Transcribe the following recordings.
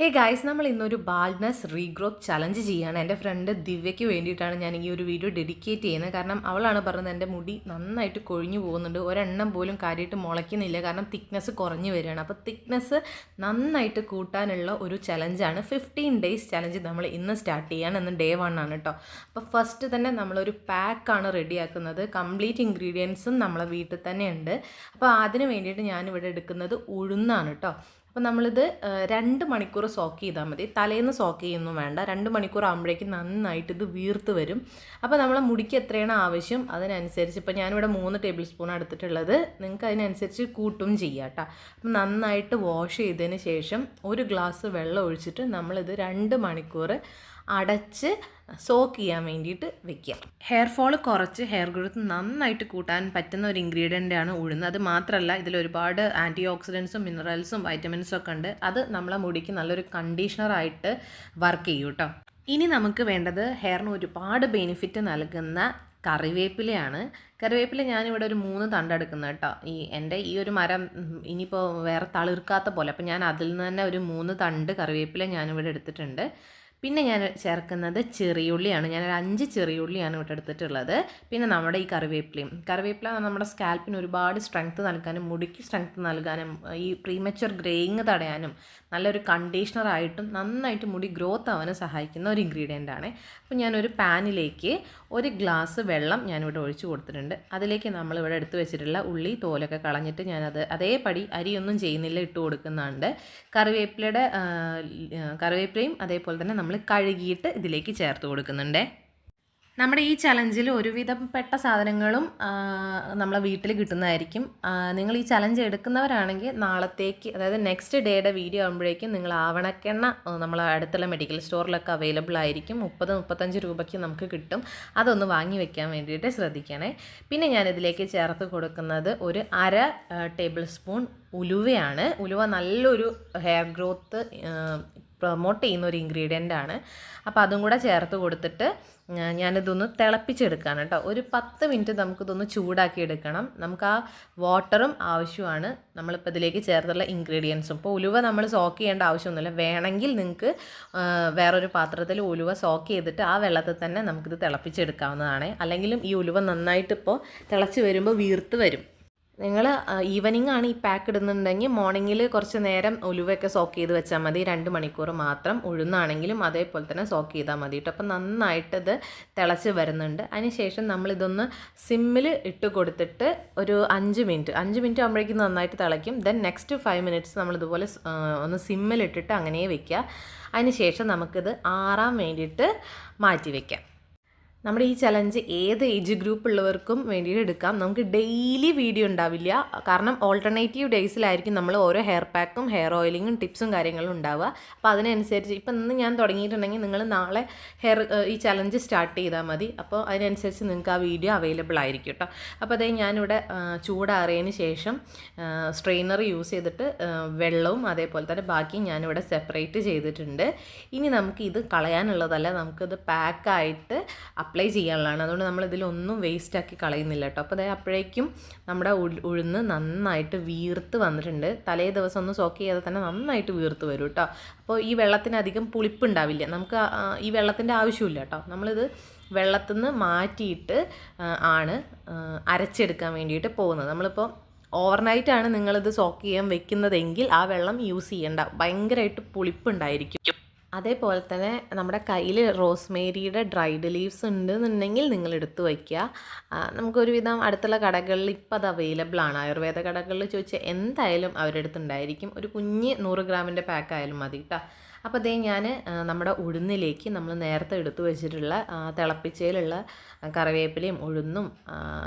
Hey guys നമ്മൾ ഇന്നൊരു ബാൾഡ്നസ് regrowth challenge ചെയ്യുകയാണ് എന്റെ ഫ്രണ്ട് ദിവ്യയ്ക്ക് വേണ്ടിയിട്ടാണ് ഞാൻ ഈ ഒരു വീഡിയോ ഡെഡിക്കേറ്റ് ചെയ്യുന്നത്. കാരണം അവളാണ് പറഞ്ഞത് എന്റെ മുടി നന്നായിട്ട് കൊഴിഞ്ഞു പോകുന്നുണ്ട്. ഒരെണ്ണം പോലും കാര്യമായിട്ട് മുളയ്ക്കുന്നില്ല. കാരണം തിക്നെസ് കുറഞ്ഞു വരികയാണ്. അപ്പോൾ തിക്നെസ് നന്നായിട്ട് കൂട്ടാനുള്ള ഒരു ചലഞ്ചാണ് ഫിഫ്റ്റീൻ ഡേയ്സ് ചലഞ്ച് നമ്മൾ ഇന്ന് സ്റ്റാർട്ട് ചെയ്യാണ് ഇന്ന് ഡേ വൺ ആണ് കേട്ടോ. അപ്പോൾ ഫസ്റ്റ് തന്നെ നമ്മളൊരു പാക്കാണ് റെഡിയാക്കുന്നത് കംപ്ലീറ്റ് ഇൻഗ്രീഡിയൻസും നമ്മളെ വീട്ടിൽ തന്നെ ഉണ്ട് അപ്പോൾ അതിന് വേണ്ടിയിട്ട് ഞാനിവിടെ എടുക്കുന്നത് ഉഴുന്നാണ് കേട്ടോ. അപ്പോൾ നമ്മളിത് രണ്ട് മണിക്കൂർ സോക്ക് ചെയ്താൽ മതി. തലേന്ന് സോക്ക് ചെയ്യുന്നു വേണ്ട. രണ്ട് മണിക്കൂർ ആകുമ്പോഴേക്കും നന്നായിട്ട് ഇത് വീർത്ത് വരും. അപ്പോൾ നമ്മളെ മുടിക്ക് എത്രയാണ് ആവശ്യം അതിനനുസരിച്ച് ഇപ്പോൾ ഞാനിവിടെ മൂന്ന് ടേബിൾ സ്പൂൺ എടുത്തിട്ടുള്ളത്. നിങ്ങൾക്ക് അതിനനുസരിച്ച് കൂട്ടും ചെയ്യാം കേട്ടോ. അപ്പം നന്നായിട്ട് വാഷ് ചെയ്തതിന് ശേഷം ഒരു ഗ്ലാസ് വെള്ളം ഒഴിച്ചിട്ട് നമ്മളിത് രണ്ട് മണിക്കൂർ അടച്ച് സോക്ക് ചെയ്യാൻ വേണ്ടിയിട്ട് വെക്കുക. ഹെയർ ഫോൾ കുറച്ച് ഹെയർ ഗ്രോത്ത് നന്നായിട്ട് കൂട്ടാൻ പറ്റുന്ന ഒരു ഇൻഗ്രീഡിയന്റ് ആണ് ഉഴുന്ന്. അത് മാത്രമല്ല ഇതിൽ ഒരുപാട് ആന്റി ഓക്സിഡൻസും മിനറൽസും വൈറ്റമിൻസും ഒക്കെ ഉണ്ട്. അത് നമ്മളെ മുടിക്ക് നല്ലൊരു കണ്ടീഷണറായിട്ട് വർക്ക് ചെയ്യും കേട്ടോ. ഇനി നമുക്ക് വേണ്ടത് ഹെയറിന് ഒരുപാട് ബെനിഫിറ്റ് നൽകുന്ന കറിവേപ്പിലയാണ്. കറിവേപ്പില ഞാനിവിടെ ഒരു മൂന്ന് തണ്ടെടുക്കുന്നത് കേട്ടോ. ഈ എന്റെ ഈ ഒരു മരം ഇനിയിപ്പോൾ വേറെ തളിർക്കാത്ത പോലെ. അപ്പോൾ ഞാൻ അതിൽ നിന്ന് തന്നെ ഒരു മൂന്ന് തണ്ട് കറിവേപ്പില ഞാനിവിടെ എടുത്തിട്ടുണ്ട്. പിന്നെ ഞാൻ ചേർക്കുന്നത് ചെറിയുള്ളിയാണ്. ഞാനൊരു അഞ്ച് ചെറിയുള്ളിയാണ് ഇവിടെ എടുത്തിട്ടുള്ളത്. പിന്നെ നമ്മുടെ ഈ കറിവേപ്പിലയും. കറിവേപ്പില നമ്മുടെ സ്കാൽപ്പിന് ഒരുപാട് സ്ട്രെങ്ത് നൽകാനും മുടിക്ക് സ്ട്രെങ്ത് നൽകാനും ഈ പ്രീമച്ചുവർ ഗ്രേയിങ് തടയാനും നല്ലൊരു കണ്ടീഷണർ ആയിട്ടും നന്നായിട്ട് മുടി ഗ്രോത്ത് ആവാനും സഹായിക്കുന്ന ഒരു ഇൻഗ്രീഡിയന്റ് ആണ്. അപ്പോൾ ഞാനൊരു പാനിലേക്ക് ഒരു ഗ്ലാസ് വെള്ളം ഞാനിവിടെ ഒഴിച്ചു കൊടുത്തിട്ടുണ്ട്. അതിലേക്ക് നമ്മളിവിടെ എടുത്തു വെച്ചിട്ടുള്ള ഉള്ളി തോലൊക്കെ കളഞ്ഞിട്ട് ഞാനത് അതേപടി അരിയൊന്നും ചെയ്യുന്നില്ല ഇട്ട് കൊടുക്കുന്നുണ്ട്. കറിവേപ്പിലയുടെ കറിവേപ്പിലയും അതേപോലെ തന്നെ നമ്മൾ കഴുകിയിട്ട് ഇതിലേക്ക് ചേർത്ത് കൊടുക്കുന്നുണ്ട്. നമ്മുടെ ഈ ചലഞ്ചിൽ ഒരുവിധപ്പെട്ട സാധനങ്ങളും നമ്മളെ വീട്ടിൽ കിട്ടുന്നതായിരിക്കും. നിങ്ങൾ ഈ ചലഞ്ച് എടുക്കുന്നവരാണെങ്കിൽ നാളത്തേക്ക് അതായത് നെക്സ്റ്റ് ഡേയുടെ വീഡിയോ ആകുമ്പോഴേക്കും നിങ്ങൾ ആവണക്കെണ്ണ നമ്മളെ അടുത്തുള്ള മെഡിക്കൽ സ്റ്റോറിലൊക്കെ അവൈലബിൾ ആയിരിക്കും. മുപ്പത് മുപ്പത്തഞ്ച് രൂപയ്ക്ക് നമുക്ക് കിട്ടും. അതൊന്ന് വാങ്ങി വെക്കാൻ വേണ്ടിയിട്ട് ശ്രദ്ധിക്കണേ. പിന്നെ ഞാൻ ഇതിലേക്ക് ചേർത്ത് കൊടുക്കുന്നത് ഒരു അര ടേബിൾ സ്പൂൺ ഉലുവയാണ്. ഉലുവ നല്ലൊരു ഹെയർ ഗ്രോത്ത് പ്രൊമോട്ട് ചെയ്യുന്ന ഒരു ഇൻഗ്രീഡിയന്റ് ആണ്. അപ്പോൾ അതും കൂടെ ചേർത്ത് കൊടുത്തിട്ട് ഞാനിതൊന്ന് തിളപ്പിച്ചെടുക്കുകയാണ് കേട്ടോ. ഒരു പത്ത് മിനിറ്റ് നമുക്കിതൊന്ന് ചൂടാക്കി എടുക്കണം. നമുക്ക് ആ വാട്ടറും ആവശ്യമാണ്. നമ്മളിപ്പോൾ ഇതിലേക്ക് ചേർത്തുള്ള ഇൻഗ്രീഡിയൻസും ഇപ്പോൾ ഉലുവ നമ്മൾ സോക്ക് ചെയ്യേണ്ട ആവശ്യമൊന്നുമില്ല. വേണമെങ്കിൽ നിങ്ങൾക്ക് വേറൊരു പാത്രത്തിൽ ഉലുവ സോക്ക് ചെയ്തിട്ട് ആ വെള്ളത്തിൽ തന്നെ നമുക്കിത് തിളപ്പിച്ചെടുക്കാവുന്നതാണ്. അല്ലെങ്കിലും ഈ ഉലുവ നന്നായിട്ട് ഇപ്പോൾ തിളച്ച് വരുമ്പോൾ വീർത്ത് വരും. നിങ്ങൾ ഈവനിങ് ആണ് ഈ പാക്ക് ഇടുന്നുണ്ടെങ്കിൽ മോർണിംഗിൽ കുറച്ച് നേരം ഉലുവയൊക്കെ സോക്ക് ചെയ്ത് വെച്ചാൽ മതി. രണ്ട് മണിക്കൂർ മാത്രം ഉഴുന്നാണെങ്കിലും അതേപോലെ തന്നെ സോക്ക് ചെയ്താൽ മതി കേട്ടോ അപ്പം നന്നായിട്ട് ഇത് തിളച്ച് വരുന്നുണ്ട്. അതിനുശേഷം നമ്മളിതൊന്ന് സിമ്മിൽ ഇട്ട് കൊടുത്തിട്ട് ഒരു അഞ്ച് മിനിറ്റ് അഞ്ച് മിനിറ്റ് ആകുമ്പോഴേക്കും നന്നായിട്ട് തിളയ്ക്കും. ദെൻ നെക്സ്റ്റ് ഫൈവ് മിനിറ്റ്സ് നമ്മളിതുപോലെ ഒന്ന് സിമ്മിലിട്ടിട്ട് അങ്ങനെ വെക്കുക അതിനുശേഷം നമുക്കിത് ആറാൻ വേണ്ടിയിട്ട് മാറ്റി വയ്ക്കാം. നമ്മുടെ ഈ ചലഞ്ച് ഏത് ഏജ് ഗ്രൂപ്പ് ഉള്ളവർക്കും വേണ്ടിയിട്ട് എടുക്കാം. നമുക്ക് ഡെയിലി വീഡിയോ ഉണ്ടാവില്ല. കാരണം ഓൾട്ടർനേറ്റീവ് ഡേയ്സിലായിരിക്കും നമ്മൾ ഓരോ ഹെയർ പാക്കും ഹെയർ ഓയിലിങ്ങും ടിപ്സും കാര്യങ്ങളും ഉണ്ടാവുക. അപ്പോൾ അതിനനുസരിച്ച് ഇപ്പം ഇന്ന് ഞാൻ തുടങ്ങിയിട്ടുണ്ടെങ്കിൽ നിങ്ങൾ നാളെ ഹെയർ ഈ ചലഞ്ച് സ്റ്റാർട്ട് ചെയ്താൽ മതി. അപ്പോൾ അതിനനുസരിച്ച് നിങ്ങൾക്ക് ആ വീഡിയോ അവൈലബിൾ ആയിരിക്കും കേട്ടോ അപ്പോൾ അതേ ഞാനിവിടെ ചൂടാറിയതിന് ശേഷം സ്ട്രെയിനർ യൂസ് ചെയ്തിട്ട് വെള്ളവും അതേപോലെ തന്നെ ബാക്കി ഞാനിവിടെ സെപ്പറേറ്റ് ചെയ്തിട്ടുണ്ട്. ഇനി നമുക്ക് ഇത് കളയാനുള്ളതല്ല. നമുക്കിത് പാക്കായിട്ട് അപ്ലൈ ചെയ്യാനുള്ളതാണ്. അതുകൊണ്ട് നമ്മൾ ഇതിലൊന്നും വേസ്റ്റ് ആക്കി കളയുന്നില്ല കേട്ടോ. അപ്പോൾ അതായത് അപ്പോഴേക്കും നമ്മുടെ ഉഴ്- ഉഴുന്ന് നന്നായിട്ട് വീർത്ത് വന്നിട്ടുണ്ട്. തലേ ദിവസം ഒന്ന് സോക്ക് ചെയ്യാതെ തന്നെ നന്നായിട്ട് വീർത്ത് വരും കേട്ടോ. അപ്പോൾ ഈ വെള്ളത്തിന് അധികം പുളിപ്പുണ്ടാവില്ല നമുക്ക് ഈ വെള്ളത്തിന്റെ ആവശ്യമില്ല കേട്ടോ. നമ്മളിത് വെള്ളത്തിൽ നിന്ന് മാറ്റിയിട്ട് ആണ് അരച്ചെടുക്കാൻ വേണ്ടിയിട്ട് പോകുന്നത്. നമ്മളിപ്പോൾ ഓവർനൈറ്റാണ് നിങ്ങളിത് സോക്ക് ചെയ്യാൻ വെക്കുന്നതെങ്കിൽ ആ വെള്ളം യൂസ് ചെയ്യേണ്ട. ഭയങ്കരമായിട്ട് പുളിപ്പുണ്ടായിരിക്കും അതേപോലെ തന്നെ നമ്മുടെ കയ്യിൽ റോസ്മേരിയുടെ ഡ്രൈഡ് ലീവ്സ് ഉണ്ട് എന്നുണ്ടെങ്കിൽ നിങ്ങൾ എടുത്തു വയ്ക്കുക. നമുക്കൊരുവിധം അടുത്തുള്ള കടകളിൽ ഇപ്പം അത് അവൈലബിൾ ആണ്. ആയുർവേദ കടകളിൽ ചോദിച്ചാൽ എന്തായാലും അവരുടെ അടുത്തുണ്ടായിരിക്കും ഒരു കുഞ്ഞ് നൂറ് ഗ്രാമിന്റെ പാക്ക് ആയാലും മതി കേട്ടോ അപ്പോൾ അതേ ഞാൻ നമ്മുടെ ഉഴുന്നിലേക്ക് നമ്മൾ നേരത്തെ എടുത്തു വെച്ചിട്ടുള്ള തിളപ്പിച്ചയിലുള്ള കറിവേപ്പിലയും ഉഴുന്നും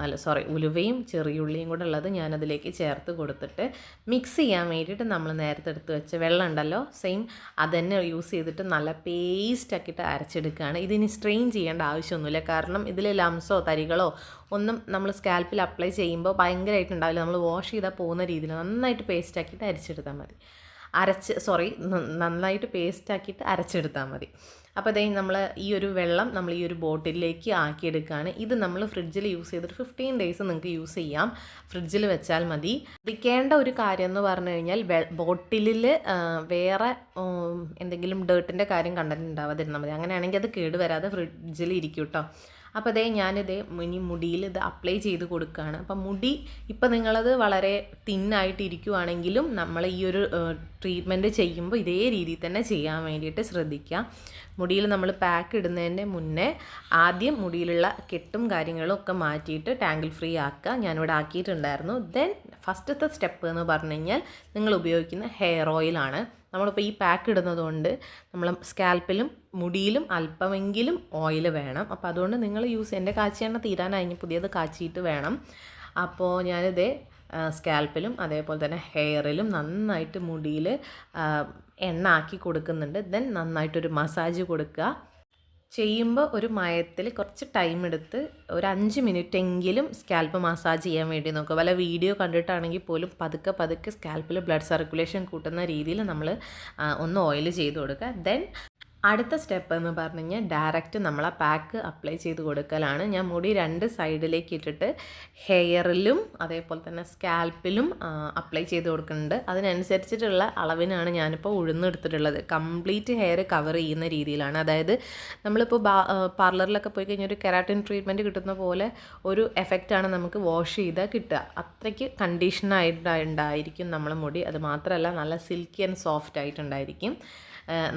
അല്ല സോറി ഉലുവയും ചെറിയുള്ളിയും കൂടെ ഉള്ളത് ഞാനതിലേക്ക് ചേർത്ത് കൊടുത്തിട്ട് മിക്സ് ചെയ്യാൻ വേണ്ടിയിട്ട് നമ്മൾ നേരത്തെ എടുത്ത് വെച്ച വെള്ളം ഉണ്ടല്ലോ സെയിം അതന്നെ യൂസ് ചെയ്തിട്ട് നല്ല പേസ്റ്റ് ആക്കിയിട്ട് അരച്ചെടുക്കുകയാണ്. ഇതിനി സ്ട്രെയിൻ ചെയ്യേണ്ട ആവശ്യമൊന്നുമില്ല. കാരണം ഇതിൽ ലംസോ തരികളോ ഒന്നും നമ്മൾ സ്കാൽപ്പിൽ അപ്ലൈ ചെയ്യുമ്പോൾ ഭയങ്കരമായിട്ടുണ്ടാവില്ല നമ്മൾ വാഷ് ചെയ്താൽ പോകുന്ന രീതിയിൽ നന്നായിട്ട് പേസ്റ്റ് ആക്കിയിട്ട് അരച്ചെടുത്താൽ മതി. അരച്ച് സോറി നന്നായിട്ട് പേസ്റ്റ് ആക്കിയിട്ട് അരച്ചെടുത്താൽ മതി. അപ്പോൾ അതേ നമ്മൾ ഈ ഒരു വെള്ളം നമ്മൾ ഈ ഒരു ബോട്ടിലേക്ക് ആക്കിയെടുക്കുകയാണ് ഇത് നമ്മൾ ഫ്രിഡ്ജിൽ യൂസ് ചെയ്തിട്ട് ഫിഫ്റ്റീൻ ഡേയ്സ് നിങ്ങൾക്ക് യൂസ് ചെയ്യാം. ഫ്രിഡ്ജിൽ വെച്ചാൽ മതി. ശ്രദ്ധിക്കേണ്ട ഒരു കാര്യം എന്ന് പറഞ്ഞു കഴിഞ്ഞാൽ ബോട്ടിലിൽ വേറെ എന്തെങ്കിലും ഡേർട്ടിന്റെ കാര്യം കണ്ടിട്ടുണ്ടാവാതിരുന്നാൽ മതി. അങ്ങനെയാണെങ്കിൽ അത് കേടുവരാതെ ഫ്രിഡ്ജിൽ ഇരിക്കും കേട്ടോ അപ്പോൾ അതേ ഞാനിത് ഇനി മുടിയിൽ ഇത് അപ്ലൈ ചെയ്ത് കൊടുക്കുകയാണ് അപ്പം മുടി ഇപ്പം നിങ്ങളത് വളരെ തിന്നായിട്ടിരിക്കുവാണെങ്കിലും നമ്മൾ ഈ ഒരു ട്രീറ്റ്മെന്റ് ചെയ്യുമ്പോൾ ഇതേ രീതിയിൽ തന്നെ ചെയ്യാൻ വേണ്ടിയിട്ട് ശ്രദ്ധിക്കുക. മുടിയിൽ നമ്മൾ പാക്ക് ഇടുന്നതിന്റെ മുന്നേ ആദ്യം മുടിയിലുള്ള കെട്ടും കാര്യങ്ങളും ഒക്കെ മാറ്റിയിട്ട് ടാങ്കിൾ ഫ്രീ ആക്കുക. ഞാനിവിടെ ആക്കിയിട്ടുണ്ടായിരുന്നു. ദെൻ ഫസ്റ്റത്തെ സ്റ്റെപ്പ് എന്ന് പറഞ്ഞു കഴിഞ്ഞാൽ നിങ്ങൾ ഉപയോഗിക്കുന്ന ഹെയർ ഓയിലാണ് നമ്മളിപ്പോൾ ഈ പാക്ക് ഇടുന്നതുകൊണ്ട് നമ്മൾ സ്കാൽപ്പിലും മുടിയിലും അല്പമെങ്കിലും ഓയിൽ വേണം. അപ്പോൾ അതുകൊണ്ട് നിങ്ങൾ യൂസ് എന്റെ കാച്ചി എണ്ണ തീരാനായി പുതിയത് കാച്ചിയിട്ട് വേണം. അപ്പോൾ ഞാനിതേ സ്കാൽപ്പിലും അതേപോലെ തന്നെ ഹെയറിലും നന്നായിട്ട് മുടിയിൽ എണ്ണ ആക്കി കൊടുക്കുന്നുണ്ട്. ദെൻ നന്നായിട്ടൊരു മസാജ് കൊടുക്കുക. ചെയ്യുമ്പോൾ ഒരു മയത്തിൽ കുറച്ച് ടൈം എടുത്ത് ഒരു അഞ്ച് മിനിറ്റ് എങ്കിലും സ്കാൽപ്പ് മസാജ് ചെയ്യാൻ വേണ്ടി നോക്കുക. വല്ല വീഡിയോ കണ്ടിട്ടാണെങ്കിൽ പോലും പതുക്കെ പതുക്കെ സ്കാൽപ്പിൽ ബ്ലഡ് സർക്കുലേഷൻ കൂട്ടുന്ന രീതിയിൽ നമ്മൾ ഒന്ന് ഓയിൽ ചെയ്ത് കൊടുക്കുക. ദെൻ അടുത്ത സ്റ്റെപ്പ് എന്ന് പറഞ്ഞു കഴിഞ്ഞാൽ ഡയറക്റ്റ് നമ്മൾ ആ പാക്ക് അപ്ലൈ ചെയ്ത് കൊടുക്കലാണ്. ഞാൻ മുടി രണ്ട് സൈഡിലേക്ക് ഇട്ടിട്ട് ഹെയറിലും അതേപോലെ തന്നെ സ്കാൽപ്പിലും അപ്ലൈ ചെയ്ത് കൊടുക്കുന്നുണ്ട്. അതിനനുസരിച്ചിട്ടുള്ള അളവിനാണ് ഞാനിപ്പോൾ ഉഴുന്നെടുത്തിട്ടുള്ളത്. കംപ്ലീറ്റ് ഹെയർ കവർ ചെയ്യുന്ന രീതിയിലാണ്. അതായത് നമ്മളിപ്പോൾ പാർലറിലൊക്കെ പോയി കഴിഞ്ഞാൽ ഒരു കെരാട്ടിൻ ട്രീറ്റ്മെന്റ് കിട്ടുന്ന പോലെ ഒരു എഫക്റ്റാണ് നമുക്ക് വാഷ് ചെയ്താൽ കിട്ടുക. അത്രയ്ക്ക് കണ്ടീഷനായിട്ടുണ്ടായിരിക്കും നമ്മളെ മുടി. അത് മാത്രമല്ല നല്ല സിൽക്കി ആൻഡ് സോഫ്റ്റ് ആയിട്ടുണ്ടായിരിക്കും.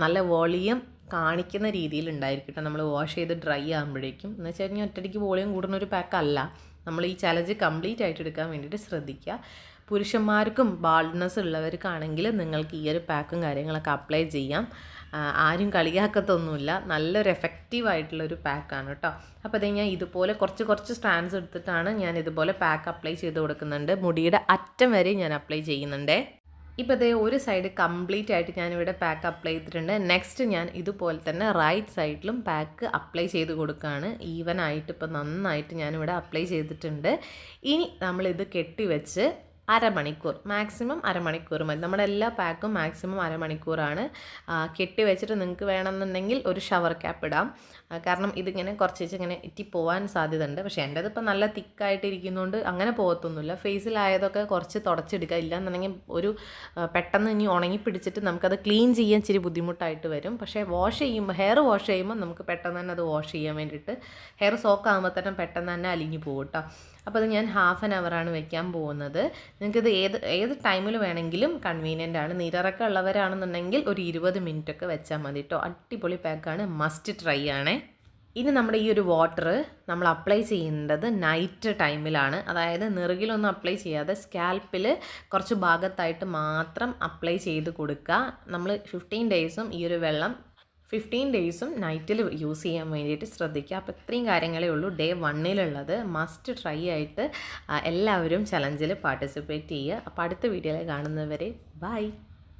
നല്ല വോളിയം കാണിക്കുന്ന രീതിയിൽ ഉണ്ടായിരിക്കട്ടെ നമ്മൾ വാഷ് ചെയ്ത് ഡ്രൈ ആകുമ്പോഴേക്കും. എന്ന് വെച്ച് കഴിഞ്ഞാൽ ഒറ്റയ്ക്ക് വോളിയം കൂടുന്ന ഒരു പാക്ക് അല്ല. നമ്മൾ ഈ ചലഞ്ച് കംപ്ലീറ്റ് ആയിട്ട് എടുക്കാൻ വേണ്ടിയിട്ട് ശ്രദ്ധിക്കുക. പുരുഷന്മാർക്കും ബാൾഡ്നെസ് ഉള്ളവർക്കാണെങ്കിൽ നിങ്ങൾക്ക് ഈ ഒരു പാക്കും കാര്യങ്ങളൊക്കെ അപ്ലൈ ചെയ്യാം. ആരും കളിയാക്കത്തൊന്നുമില്ല. നല്ലൊരു എഫക്റ്റീവ് ആയിട്ടുള്ളൊരു പാക്കാണ് കേട്ടോ. അപ്പോൾ അതേ ഞാൻ ഇതുപോലെ കുറച്ച് കുറച്ച് സ്റ്റാൻഡ്സ് എടുത്തിട്ടാണ് ഞാൻ ഇതുപോലെ പാക്ക് അപ്ലൈ ചെയ്ത് കൊടുക്കുന്നുണ്ട്. മുടിയുടെ അറ്റം വരെ ഞാൻ അപ്ലൈ ചെയ്യുന്നുണ്ട്. ഇപ്പോൾ ഇതേ ഒരു സൈഡ് കംപ്ലീറ്റ് ആയിട്ട് ഞാനിവിടെ പാക്ക് അപ്ലൈ ചെയ്തിട്ടുണ്ട്. നെക്സ്റ്റ് ഞാൻ ഇതുപോലെ തന്നെ റൈറ്റ് സൈഡിലും പാക്ക് അപ്ലൈ ചെയ്ത് കൊടുക്കുകയാണ് ഈവൻ ആയിട്ട് ഇപ്പോൾ നന്നായിട്ട് ഞാനിവിടെ അപ്ലൈ ചെയ്തിട്ടുണ്ട്. ഇനി നമ്മളിത് കെട്ടിവെച്ച് അരമണിക്കൂർ. മാക്സിമം അരമണിക്കൂർ മതി. നമ്മുടെ എല്ലാ പാക്കും മാക്സിമം അരമണിക്കൂറാണ്. കെട്ടി വെച്ചിട്ട് നിങ്ങൾക്ക് വേണമെന്നുണ്ടെങ്കിൽ ഒരു ഷവർ ക്യാപ്പ് ഇടാം. കാരണം ഇതിങ്ങനെ കുറച്ച് ഇങ്ങനെ ഇറ്റി പോകാൻ സാധ്യത ഉണ്ട് പക്ഷേ എന്റെ അതിപ്പോൾ നല്ല തിക്കായിട്ടിരിക്കുന്നതുകൊണ്ട് അങ്ങനെ പോകത്തൊന്നുമില്ല. ഫേസിലായതൊക്കെ കുറച്ച് തുടച്ചെടുക്കുക ഇല്ലാന്നുണ്ടെങ്കിൽ ഒരു പെട്ടെന്ന് ഇനി ഉണങ്ങി പിടിച്ചിട്ട് നമുക്കത് ക്ലീൻ ചെയ്യാൻ ഇച്ചിരി ബുദ്ധിമുട്ടായിട്ട് വരും. പക്ഷേ വാഷ് ചെയ്യുമ്പോൾ ഹെയർ വാഷ് ചെയ്യുമ്പോൾ നമുക്ക് പെട്ടെന്ന് തന്നെ അത് വാഷ് ചെയ്യാൻ വേണ്ടിയിട്ട് ഹെയർ സോക്ക് ആകുമ്പോൾ തന്നെ പെട്ടെന്ന് തന്നെ അലിഞ്ഞു പോകും കേട്ടോ അപ്പോൾ അത് ഞാൻ ഹാഫ് ആൻ അവറാണ് വെക്കാൻ പോകുന്നത്. നിങ്ങൾക്കിത് ഏത് ഏത് ടൈമിൽ വേണമെങ്കിലും കൺവീനിയന്റ് ആണ്. നീരിറക്കം ഉള്ളവരാണെന്നുണ്ടെങ്കിൽ ഒരു ഇരുപത് മിനിറ്റ് ഒക്കെ വെച്ചാൽ മതി കേട്ടോ അടിപൊളി പാക്കാണ് മസ്റ്റ് ട്രൈ ആണേ. ഇനി നമ്മുടെ ഈ ഒരു വാട്ടർ നമ്മൾ അപ്ലൈ ചെയ്യേണ്ടത് നൈറ്റ് ടൈമിലാണ് അതായത് നെറുകിലൊന്നും അപ്ലൈ ചെയ്യാതെ സ്കാൽപ്പിൽ കുറച്ച് ഭാഗത്തായിട്ട് മാത്രം അപ്ലൈ ചെയ്ത് കൊടുക്കുക. നമ്മൾ ഫിഫ്റ്റീൻ ഡേയ്സും ഈ ഒരു വെള്ളം ഫിഫ്റ്റീൻ ഡേയ്സും നൈറ്റിൽ യൂസ് ചെയ്യാൻ വേണ്ടിയിട്ട് ശ്രദ്ധിക്കുക. അപ്പോൾ ഇത്രയും കാര്യങ്ങളേ ഉള്ളൂ. ഡേ വണ്ണിലുള്ളത് മസ്റ്റ് ട്രൈ ആയിട്ട് എല്ലാവരും ചലഞ്ചിൽ പാർട്ടിസിപ്പേറ്റ് ചെയ്യുക. അപ്പോൾ അടുത്ത വീഡിയോയിൽ കാണുന്നവരെ ബൈ